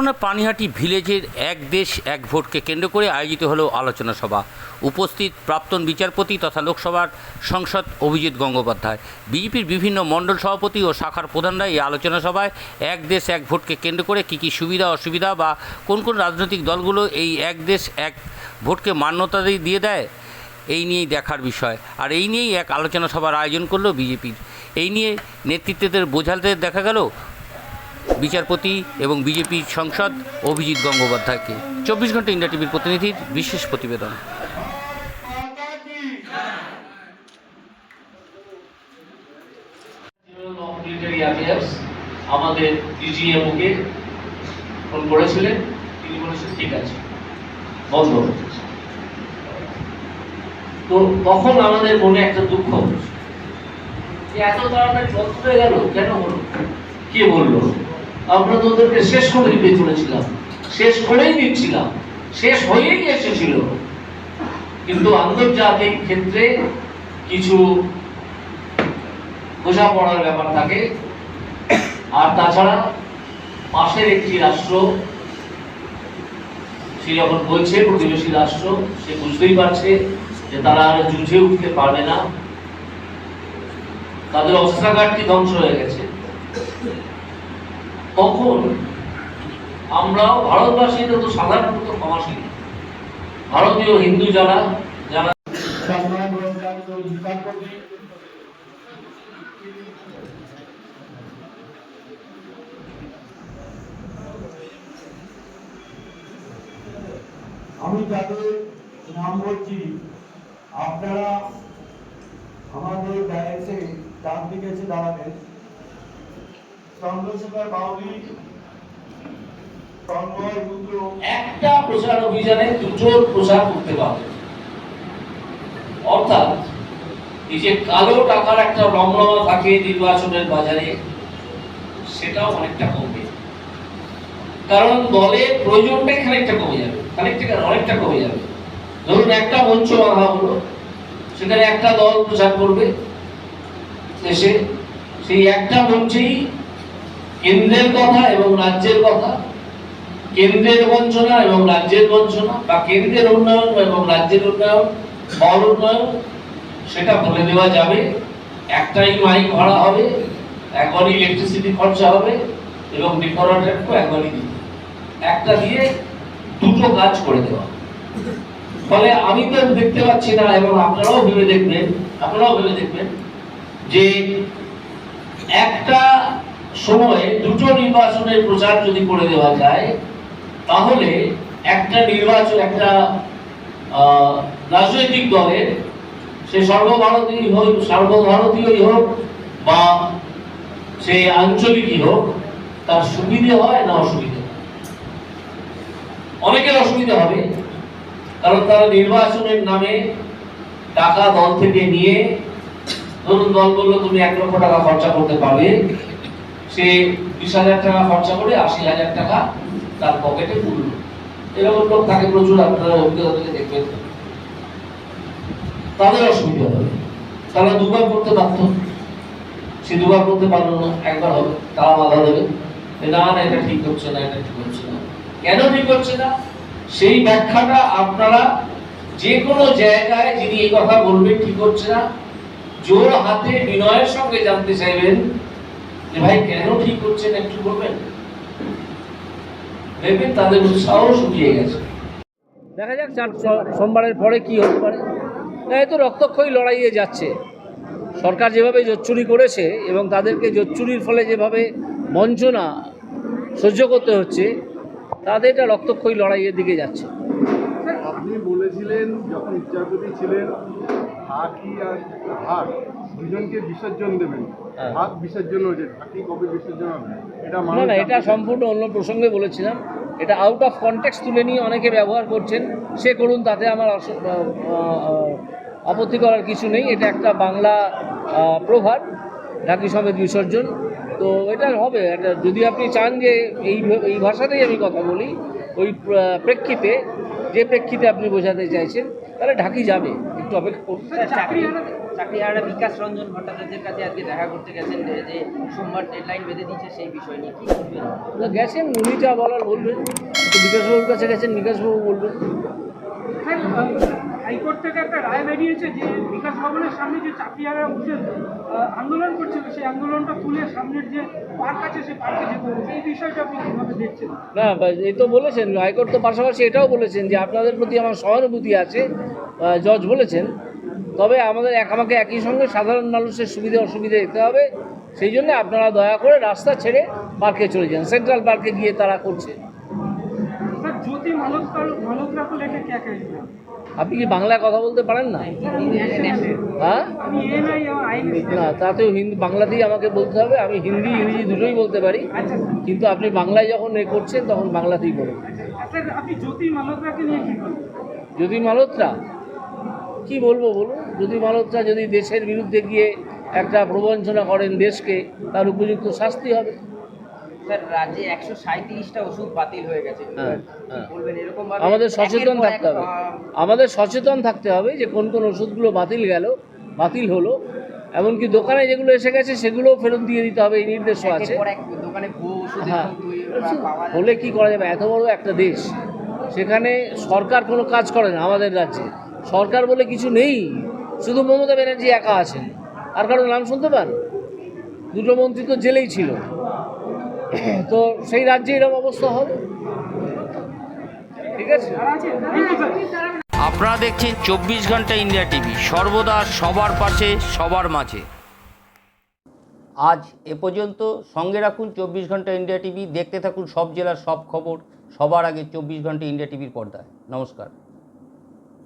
সুন্দরবনের পানিহাটি ভিলেজের এক দেশ, এক ভোটকে কেন্দ্র করে আয়োজিত হলো আলোচনা সভা। উপস্থিত প্রাক্তন বিচারপতি তথা লোকসভার সংসদ অভিজিৎ গঙ্গোপাধ্যায়। বিজেপির বিভিন্ন মণ্ডল সভাপতি ও শাখার প্রধানরা এই আলোচনা সভায় এক দেশ, এক ভোটকে কেন্দ্র করে কী কী সুবিধা, অসুবিধা বা কোন কোন রাজনৈতিক দলগুলো এই এক দেশ, এক ভোটকে মান্যতা দিয়ে- দিয়ে দেয়, এই নিয়েই দেখার বিষয়। আর এই নিয়েই এক আলোচনা সভার আয়োজন করল বিজেপির। এই নিয়ে নেতৃত্বদের বোঝাতে দেখা গেল বিচারপতি এবং বিজেপি সংসদ অভিজিৎ গঙ্গোপাধ্যায়কে। চব্বিশ ঘণ্টা ইন্ডিয়া টিভির প্রতিনিধির বিশেষ প্রতিবেদন। আমাদের ডিজিএমওকে ফোন করেছিলেন, তিনি বলেছেন, ঠিক আছে, বন্ধ তো তখন আমাদের মনে একটা দুঃখ যে এত তাড়াতাড়ি বন্ধ হয়ে গেল, কেন হলো? কে বলল? আমরা তো ওদেরকে শেষ করে দিতে চলেছিলাম। শেষ করেই দিচ্ছিলাম শেষ হয়েই এসেছিল। কিন্তু আন্তর্জাতিক ক্ষেত্রে কিছু বোঝাপড়ার ব্যাপার থাকে। আর তাছাড়া পাশের একটি রাষ্ট্র, সে যখন বলছে প্রতিবেশী রাষ্ট্র, সে বুঝতেই পারছে যে তারা আর জুঝে উঠতে পারবে না। তাদের অস্ত্রাগারটি ধ্বংস হয়ে গেছে। তখন আমরাও ভারতবাসীরা তো সাধারণত ক্ষমাশীল। ভারতীয় হিন্দু যারা যারা আমি যাদের নাম বলছি, আপনারা আমাদের ব্যারেন্সে ডান দিকে এসে দাঁড়াবেন। চন্দ্রশেখর একটা প্রচার অভিযানে দুটো প্রচার করতে পারবে। অর্থাৎ, এই যে কালো টাকার একটা রমরমা থাকে নির্বাচনের বাজারে, সেটাও অনেকটা কমবে। কারণ দলের প্রয়োজনটাই খানিকটা কমে যাবে, খানিকটা অনেকটা কমে যাবে। ধরুন একটা মঞ্চ বাঁধা হলো, সেখানে একটা দল প্রচার করবে, এসে সেই একটা মঞ্চেই কেন্দ্রের কথা এবং রাজ্যের কথা, কেন্দ্রের বঞ্চনা এবং রাজ্যের বঞ্চনা, বা কেন্দ্রের উন্নয়ন এবং রাজ্যের উন্নয়ন, বড় উন্নয়ন, সেটা বলে দেওয়া যাবে। একটাই মাইক ভাড়া হবে একবারই ইলেকট্রিসিটি খরচা হবে এবং ডেকোরেটরকেও একবারই দিতে একটা দিয়ে দুটো কাজ করে দেওয়া ফলে আমি তো দেখতে পাচ্ছি না এবং আপনারাও ভেবে দেখবেন, আপনারাও ভেবে দেখবেন যে একটা সময়ে দুটো নির্বাচনের প্রচার যদি করে দেওয়া যায়, তাহলে একটা নির্বাচন, একটা রাজনৈতিক দলের, সে সর্বভারতীয় হোক সর্বভারতীয়ই হোক বা সে আঞ্চলিকই হোক, তার সুবিধে হয় না অসুবিধে অনেকের অসুবিধা হবে, কারণ তারা নির্বাচনের নামে টাকা দল থেকে নিয়ে, ধরুন দল বলল, তুমি এক লক্ষ টাকা খরচা করতে পারবে। সে বিশ হাজার টাকা খরচা করে আশি হাজার টাকা তার পকেটে পুরল এরকম লোক থাকে প্রচুর, আপনারা অভিজ্ঞতা থেকে দেখবেন। তাদের অসুবিধা হবে। তারা দুবার করতে পারত সে দুবার করতে পারল না, একবার হবে তারা বাধা দেবে। না না, এটা ঠিক হচ্ছে না, এটা ঠিক হচ্ছে না। কেন ঠিক হচ্ছে না? সেই ব্যাখ্যাটা আপনারা যে কোনো জায়গায় যিনি এই কথা বলবেন, ঠিক হচ্ছে না। জোর হাতে বিনয়ের সঙ্গে জানতে চাইবেন ভাই কেন ঠিক হচ্ছে না একটু বলবেন? দেখবেন তাদের উৎসাহ শুকিয়ে গেছে। দেখা যাক চার সোমবারের পরে কি হতে পারে। এই তো রক্তক্ষয়ী লড়াইয়ে যাচ্ছে। সরকার যেভাবে জোচ্চুরি করেছে এবং তাদেরকে জোচ্চুরির ফলে যেভাবে বঞ্চনা সহ্য করতে হচ্ছে তাদের এটা রক্তক্ষয়ী লড়াইয়ের দিকে যাচ্ছে। আপনি বলেছিলেন যখন বিচারপতি ছিলেন হাকি আর হাক দুজনকে বিসর্জন দেবেন। হ্যাঁ। হাক বিসর্জন হয়েছে কবে বিসর্জন হবে। এটা না না এটা সম্পূর্ণ অন্য প্রসঙ্গে বলেছিলাম। এটা আউট অফ কনটেক্সট তুলে নিয়ে অনেকে ব্যবহার করছেন। সে করুন তাতে আমার আপত্তি করার কিছু নেই। এটা একটা বাংলা প্রভাব ঢাকি সমেত বিসর্জন। তো এটা হবে। এটা যদি আপনি চান যে এই এই ভাষাতেই আমি কথা বলি ওই প্রেক্ষিতে যে প্রেক্ষিতে আপনি বোঝাতে চাইছেন তাহলে ঢাকি যাবে। একটু অপেক্ষা করুন। চাকরিহারা বিকাশ রঞ্জন ভট্টাচার্যের কাছে আজকে দেখা করতে গেছেন যে যে সোমবার ডেডলাইন বেঁধে দিয়েছে সেই বিষয় নিয়ে কি বলবেন? গেছেন উনি যা বলার বলবেন। বিকাশবাবুর কাছে গেছেন বিকাশবাবু বলবেন। স্যার হাইকোর্ট থেকে একটা রায় বেরিয়েছে যে বিকাশ ভবনের সামনে যে চাকরিয়ারা আহ, আন্দোলন করছিল সেই আন্দোলনটা তুলে সামনের যে পার্ক আছে সেই পার্কে যেতে হবে এই বিষয়টা আপনি কীভাবে দেখছেন? না এই তো বলেছেন হাইকোর্ট তো পাশাপাশি এটাও বলেছেন যে আপনাদের প্রতি আমার সহানুভূতি আছে জজ বলেছেন। তবে আমাদের এক আমাকে একই সঙ্গে সাধারণ মানুষের সুবিধা অসুবিধে দিতে হবে। সেই জন্য আপনারা দয়া করে রাস্তা ছেড়ে পার্কে চলে যান। সেন্ট্রাল পার্কে গিয়ে তারা করছে। আপনি কি বাংলায় কথা বলতে পারেন না? হ্যাঁ? না তাতেও হিন্দি বাংলাতেই আমাকে বলতে হবে। আমি হিন্দি ইংরেজি দুটোই বলতে পারি। কিন্তু আপনি বাংলায় যখন এ করছেন তখন বাংলাতেই করুন যদি মালোত্রা কি বলব বলুন? যদি মালতরা যদি দেশের বিরুদ্ধে গিয়ে একটা প্রবঞ্চনা করেন দেশকে তার উপযুক্ত শাস্তি হবে। রাজ্যে একশো সাঁত্রিশটা ওষুধ বাতিল হয়ে গেছে। হ্যাঁ, হ্যাঁ। আমাদের সচেতন থাকতে হবে। আমাদের সচেতন থাকতে হবে যে কোন কোন ওষুধগুলো বাতিল গেল বাতিল হলো। এমনকি দোকানে যেগুলো এসে গেছে সেগুলোও ফেরত দিয়ে দিতে হবে এই নির্দেশও আছে। হ্যাঁ। হলে কি করা যাবে? এত বড় একটা দেশ সেখানে সরকার কোনো কাজ করে না আমাদের রাজ্যে। সরকার বলে কিছু নেই শুধু মমতা ব্যানার্জি একা আছেন। আর কারোর নাম শুনতে পান? দুটো মন্ত্রী তো জেলেই ছিল। তো সেই রাজ্যে এরকম অবস্থা হবে? ঠিক আছে? আপনারা দেখছেন চব্বিশ ঘণ্টা ইন্ডিয়া টিভি। সর্বদা সবার পাশে সবার মাঝে। আজ এ পর্যন্ত সঙ্গে রাখুন চব্বিশ ঘণ্টা ইন্ডিয়া টিভি। দেখতে থাকুন সব জেলার সব খবর। সবার আগে চব্বিশ ঘণ্টা ইন্ডিয়া টিভির পর্দায়। নমস্কার।